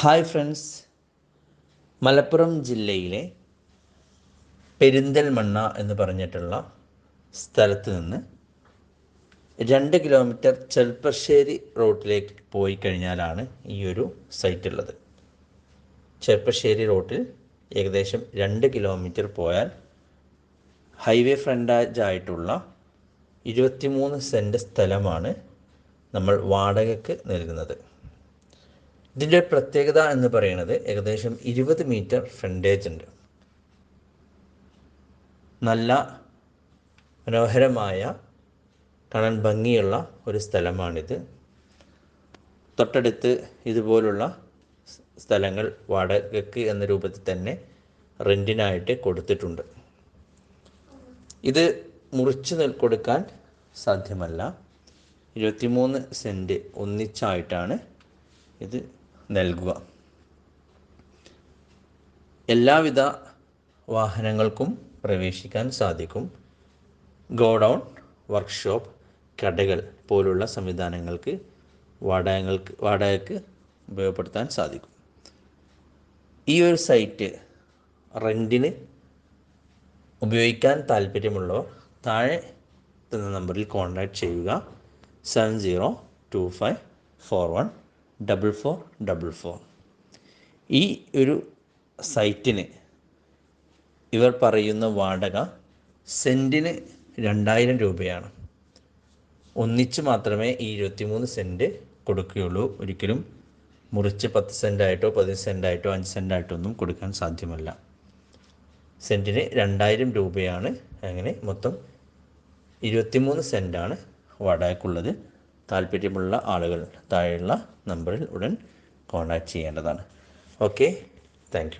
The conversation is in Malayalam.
Hi friends. മലപ്പുറം ജില്ലയിലെ പെരിന്തൽമണ്ണ എന്ന് പറഞ്ഞിട്ടുള്ള സ്ഥലത്ത് നിന്ന് രണ്ട് കിലോമീറ്റർ ചെൽപ്പശ്ശേരി റോട്ടിലേക്ക് പോയി കഴിഞ്ഞാലാണ് ഈ ഒരു സൈറ്റ് ഉള്ളത്. ചെർപ്പശ്ശേരി റോട്ടിൽ ഏകദേശം രണ്ട് കിലോമീറ്റർ പോയാൽ ഹൈവേ ഫ്രണ്ടേജ് ആയിട്ടുള്ള ഇരുപത്തിമൂന്ന് സെന്റ് സ്ഥലമാണ് നമ്മൾ വാടകയ്ക്ക് നൽകുന്നത്. ഇതിന്റെ പ്രത്യേകത എന്ന് പറയുന്നത് ഏകദേശം ഇരുപത് മീറ്റർ ഫ്രണ്ടേജ് ഉണ്ട്. നല്ല മനോഹരമായ കാണാൻ ഭംഗിയുള്ള ഒരു സ്ഥലമാണിത്. തൊട്ടടുത്ത് ഇതുപോലുള്ള സ്ഥലങ്ങൾ വാടകയ്ക്ക് എന്ന രൂപത്തിൽ തന്നെ റെന്റിനായിട്ട് കൊടുത്തിട്ടുണ്ട്. ഇത് മുറിച്ച് കൊടുക്കാൻ സാധ്യമല്ല. ഇരുപത്തിമൂന്ന് സെന്റ് ഒന്നിച്ചായിട്ടാണ് ഇത് നൽകുക. എല്ലാവിധ വാഹനങ്ങൾക്കും പ്രവേശിക്കാൻ സാധിക്കും. ഗോഡൗൺ വർക്ക്ഷോപ്പ് കടകൾ പോലുള്ള സംവിധാനങ്ങൾക്ക് വാടകങ്ങൾക്ക് വാടകയ്ക്ക് ഉപയോഗപ്പെടുത്താൻ സാധിക്കും. ഈ ഒരു സൈറ്റ് റെന്റിന് ഉപയോഗിക്കാൻ താല്പര്യമുള്ളവർ താഴെ തന്ന നമ്പറിൽ കോൺടാക്റ്റ് ചെയ്യുക. Seven zero two five four one double four double four ഈ ഒരു സൈറ്റിന് ഇവർ പറയുന്ന വാടക സെന്റിന് രണ്ടായിരം രൂപയാണ്. ഒന്നിച്ച് മാത്രമേ ഈ ഇരുപത്തിമൂന്ന് സെന്റ് കൊടുക്കുകയുള്ളൂ. ഒരിക്കലും മുറിച്ച് പത്ത് സെന്റായിട്ടോ പതിനഞ്ച് സെന്റായിട്ടോ അഞ്ച് സെന്റായിട്ടോ ഒന്നും കൊടുക്കാൻ സാധ്യമല്ല. സെന്റിന് രണ്ടായിരം രൂപയാണ്. അങ്ങനെ മൊത്തം ഇരുപത്തിമൂന്ന് സെന്റാണ് വാടകയ്ക്കുള്ളത്. താല്പര്യമുള്ള ആളുകൾ താഴെയുള്ള നമ്പറിൽ ഉടൻ കോൺടാക്റ്റ് ചെയ്യേണ്ടതാണ്. Okay thank